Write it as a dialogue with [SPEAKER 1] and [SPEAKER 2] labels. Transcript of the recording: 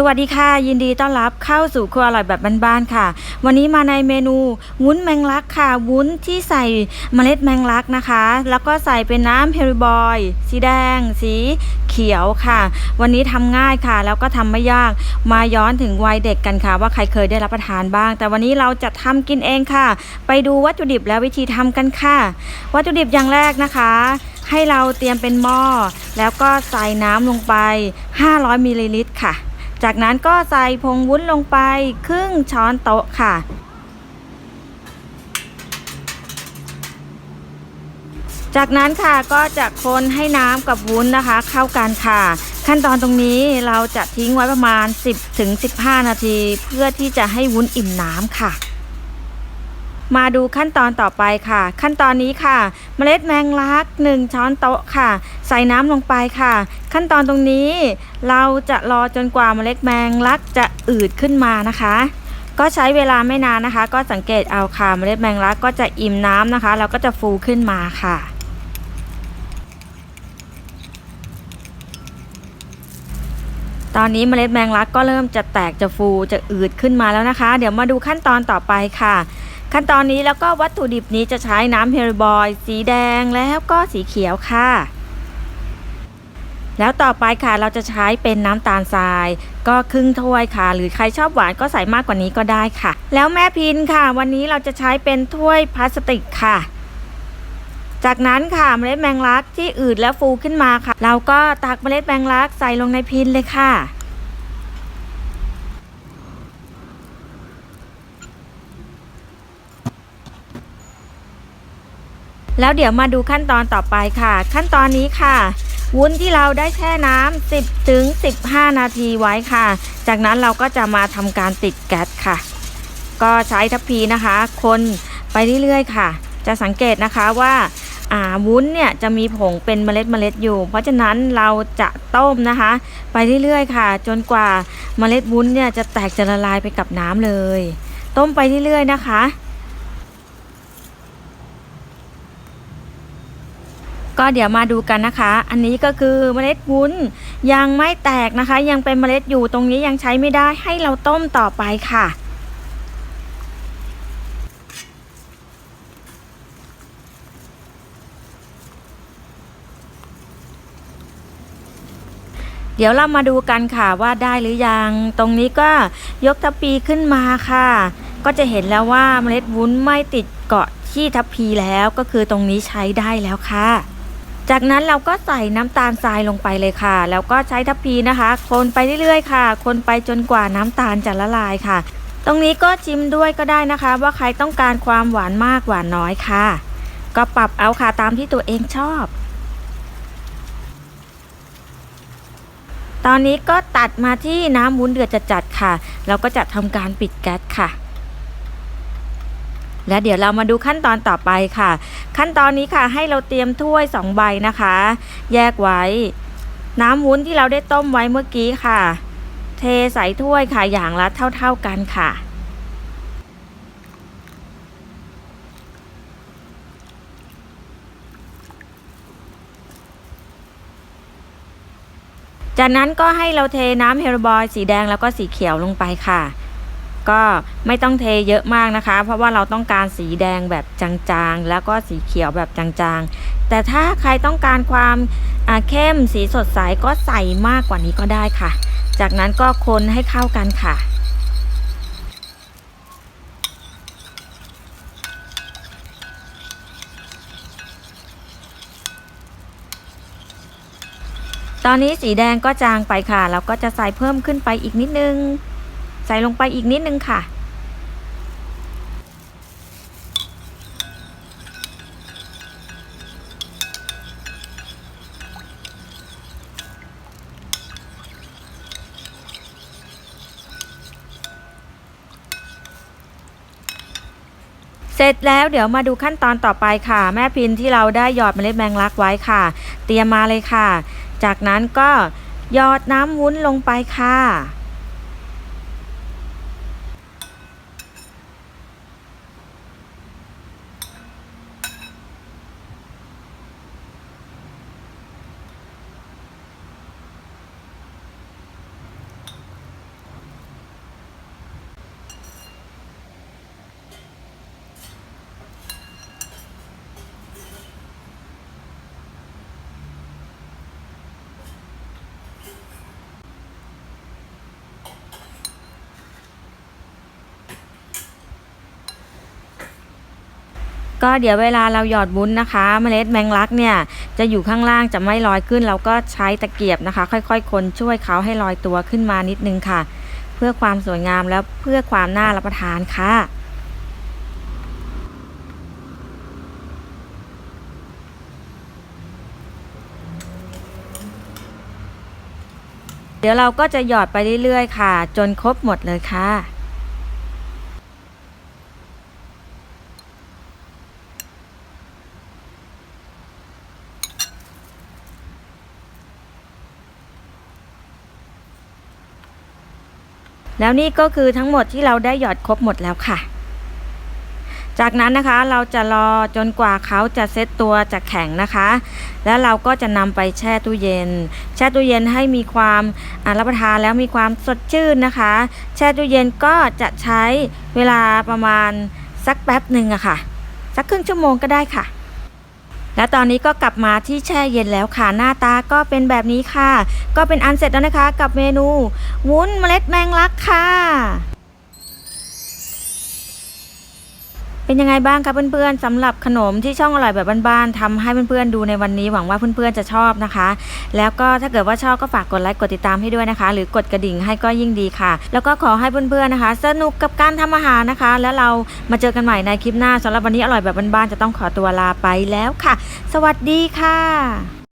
[SPEAKER 1] สวัสดีค่ะ ยินดีต้อนรับเข้าสู่ครัวอร่อยแบบบ้านๆค่ะ วันนี้มาในเมนูวุ้นแมงลักค่ะ วุ้นที่ใส่เมล็ดแมงลักนะคะ แล้วก็ใส่เป็นน้ำเฮริบอยสีแดง สีเขียวค่ะ วันนี้ทำง่ายค่ะ แล้วก็ทำไม่ยากมาย้อนถึงวัยเด็กกันค่ะ ว่าใครเคยได้รับประทานบ้าง แต่วันนี้เราจะทำกินเองค่ะ ไปดูวัตถุดิบและวิธีทำกันค่ะ วัตถุดิบอย่างแรกนะคะให้เราเตรียมเป็นหม้อ แล้วก็ใส่น้ำลงไป 500มิลลิลิตรค่ะ จากนั้นก็ใส่ผงวุ้นลงไปครึ่งช้อนโต๊ะค่ะ จากนั้นค่ะก็จะคนให้น้ำกับวุ้นนะคะ เข้ากันค่ะ ขั้นตอนตรงนี้เราจะทิ้งไว้ประมาณ 10-15 นาที เพื่อที่จะให้วุ้นอิ่มน้ำค่ะ มาดูขั้นตอนต่อไปค่ะ ขั้นตอนนี้ค่ะ เมล็ดแมงลัก 1 ช้อนโต๊ะค่ะ ใส่น้ำลงไปค่ะ ขั้นตอนตรงนี้เราจะรอจนกว่าเมล็ดแมงลักจะอืดขึ้นมานะคะ ก็ใช้เวลาไม่นานนะคะ ก็สังเกตเอาค่ะเมล็ดแมงลักก็จะอิ่มน้ำนะคะ แล้วก็จะฟูขึ้นมาค่ะตอนนี้เมล็ดแมงลักก็เริ่มจะแตกจะฟูจะอืดขึ้นมาแล้วนะคะ เดี๋ยวมาดูขั้นตอนต่อไปค่ะ ขั้นตอนนี้แล้วก็วัตถุดิบนี้จะใช้น้ำเฮริบอยสีแดงแล้วก็สีเขียวค่ะ แล้วต่อไปค่ะเราจะใช้เป็นน้ำตาลทราย ก็ครึ่งถ้วยค่ะ หรือใครชอบหวานก็ใส่มากกว่านี้ก็ได้ค่ะ แล้วแม่พินค่ะ วันนี้เราจะใช้เป็นถ้วยพลาสติกค่ะจากนั้นค่ะเมล็ดแมงลักที่อืดแล้วฟูขึ้นมาค่ะ เราก็ตักเมล็ดแมงลักใส่ลงในพินเลยค่ะ แล้วเดี๋ยวมาดูขั้นตอนต่อไปค่ะ ขั้นตอนนี้ค่ะ วุ้นที่เราได้แช่น้ำ10ถึง15 นาทีไว้ค่ะ จากนั้นเราก็จะมาทำการติดแก๊สค่ะ ก็ใช้ทัพพีนะคะ คนไปเรื่อยๆค่ะ จะสังเกตนะคะว่าอ่าวุ้นเนี่ยจะมีผงเป็นเมล็ดเมล็ดอยู่ เพราะฉะนั้นเราจะต้มนะคะ ไปเรื่อยๆค่ะ จนกว่าเมล็ดวุ้นเนี่ยจะแตกจะละลายไปกับน้ำเลย ต้มไปเรื่อยๆนะคะ ก็เดี๋ยวมาดูกันนะคะ อันนี้ก็คือเมล็ดวุ้นยังไม่แตกนะคะ ยังเป็นเมล็ดอยู่ตรงนี้ยังใช้ไม่ได้ให้เราต้มต่อไปค่ะเดี๋ยวเรามาดูกันค่ะว่าได้หรือยัง ตรงนี้ก็ยกทัพพีขึ้นมาค่ะ ก็จะเห็นแล้วว่าเมล็ดวุ้นไม่ติดเกาะที่ทัพพีแล้วก็คือตรงนี้ใช้ได้แล้วค่ะ จากนั้นเราก็ใส่น้ำตาลทรายลงไปเลยค่ะ แล้วก็ใช้ทัพพีนะคะ คนไปเรื่อยๆค่ะ คนไปจนกว่าน้ำตาลจะละลายค่ะ ตรงนี้ก็ชิมด้วยก็ได้นะคะ ว่าใครต้องการความหวานมากหวานน้อยค่ะ ก็ปรับเอาค่ะตามที่ตัวเองชอบ ตอนนี้ก็ตัดมาที่น้ำวุ้นเดือดจัดๆค่ะ เราก็จะทำการปิดแก๊สค่ะ และเดี๋ยวเรามาดูขั้นตอนต่อไปค่ะ ขั้นตอนนี้ค่ะให้เราเตรียมถ้วย 2 ใบนะคะ แยกไว้ น้ำวุ้นที่เราได้ต้มไว้เมื่อกี้ค่ะ เทใส่ถ้วยค่ะอย่างละเท่า ๆกันค่ะจากนั้นก็ให้เราเทน้ำเฮลบอยสีแดงแล้วก็สีเขียวลงไปค่ะ ก็ไม่ต้องเทเยอะมากนะคะ เพราะว่าเราต้องการสีแดงแบบจางๆ แล้วก็สีเขียวแบบจางๆ แต่ถ้าใครต้องการความเข้มสีสดใสก็ใส่มากกว่านี้ก็ได้ค่ะ จากนั้นก็คนให้เข้ากันค่ะตอนนี้สีแดงก็จางไปค่ะ เราก็จะใส่เพิ่มขึ้นไปอีกนิดนึง ใส่ลงไปอีกนิดนึงค่ะ เสร็จแล้วเดี๋ยวมาดูขั้นตอนต่อไปค่ะ แม่พินที่เราได้หยอดเมล็ดแมงลักไว้ค่ะ เตรียมมาเลยค่ะ จากนั้นก็หยอดน้ำวุ้นลงไปค่ะ ก็เดี๋ยวเวลาเราหยอดวุ้นนะคะเมล็ดแมงลักเนี่ยจะอยู่ข้างล่างจะไม่ลอยขึ้น เราก็ใช้ตะเกียบนะคะ ค่อยๆ คนช่วยเขาให้ลอยตัวขึ้นมานิดนึงค่ะ เพื่อความสวยงามแล้วเพื่อความน่ารับประทานค่ะเดี๋ยวเราก็จะหยอดไปเรื่อยๆ ค่ะ จนครบหมดเลยค่ะ แล้วนี่ก็คือทั้งหมดที่เราได้หยอดครบหมดแล้วค่ะ จากนั้นนะคะเราจะรอจนกว่าเขาจะเซตตัวจะแข็งนะคะ แล้วเราก็จะนำไปแช่ตู้เย็น แช่ตู้เย็นให้มีความรับประทานแล้วมีความสดชื่นนะคะ แช่ตู้เย็นก็จะใช้เวลาประมาณสักแป๊บหนึ่งอะค่ะ สักครึ่งชั่วโมงก็ได้ค่ะ และตอนนี้ก็กลับมาที่แช่เย็นแล้วค่ะหน้าตาก็เป็นแบบนี้ค่ะ ก็เป็นอันเสร็จแล้วนะคะ กับเมนู วุ้นเมล็ดแมงลักค่ะ เป็นยังไงบ้างคะเพื่อนๆสำหรับขนมที่ช่องอร่อยแบบบ้านๆทำให้เพื่อนๆดูในวันนี้หวังว่าเพื่อนๆจะชอบนะคะ แล้วก็ถ้าเกิดว่าชอบก็ฝากกดไลค์กดติดตามให้ด้วยนะคะ หรือกดกระดิ่งให้ก็ยิ่งดีค่ะ แล้วก็ขอให้เพื่อนๆนะคะ สนุกกับการทำอาหารนะคะ แล้วเรามาเจอกันใหม่ในคลิปหน้าสำหรับวันนี้อร่อยแบบบ้านๆจะต้องขอตัวลาไปแล้วค่ะ สวัสดีค่ะ